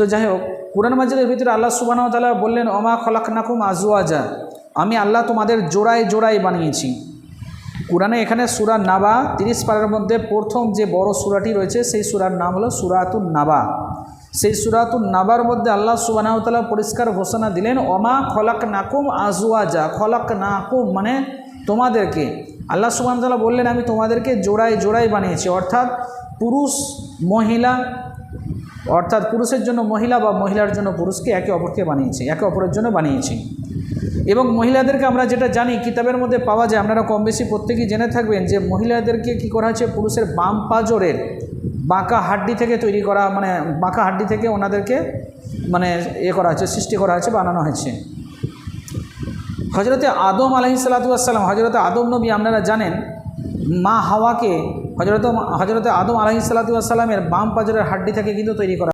তো যাই হোক, কোরআন মাজিদের ভিতরে আল্লাহ সুবাহ তালা বললেন অমা খলাক নাকুম আজুয়াজা আমি আল্লাহ তোমাদের জোড়ায় জোড়ায় বানিয়েছি। কোরআনে এখানে সুরা নাবা তিরিশ পারার মধ্যে প্রথম যে বড় সুরাটি রয়েছে, সেই সুরার নাম হলো সুরাতুন নাবা। সেই সুরাতুন নাবার মধ্যে আল্লাহ সুবাহতাল্লাহ পরিষ্কার ঘোষণা দিলেন অমা খলাক নাকুম আজুয়াজা খলাক নাকুম মানে তোমাদেরকে। আল্লাহ সুবাহতাল্লাহ বললেন, আমি তোমাদেরকে জোড়ায় জোড়ায় বানিয়েছি। অর্থাৎ পুরুষ, মহিলা অর্থাৎ পুরুষের জন্য মহিলা বা মহিলার জন্য পুরুষকে একে অপরকে বানিয়েছে, একে অপরের জন্য বানিয়েছি। এবং মহিলাদেরকে আমরা যেটা জানি, কিতাবের মধ্যে পাওয়া যায়, আপনারা কম বেশি প্রত্যেকেই জেনে থাকবেন যে মহিলাদেরকে কি করা হয়েছে? পুরুষের বাম পাজরের বাঁকা হাড্ডি থেকে তৈরি করা মানে বাঁকা হাড্ডি থেকে ওনাদেরকে মানে এ করা হয়েছে, সৃষ্টি করা হয়েছে, বানানো হয়েছে। হজরতে আদম আলহি সাল্লাতাম হজরতে আদম নবী, আপনারা জানেন মা হাওয়াকে হজরত হজরত আদম আলহি সাল্লাতামের বাম পাজরের হাড্ডি থেকে কিন্তু তৈরি করা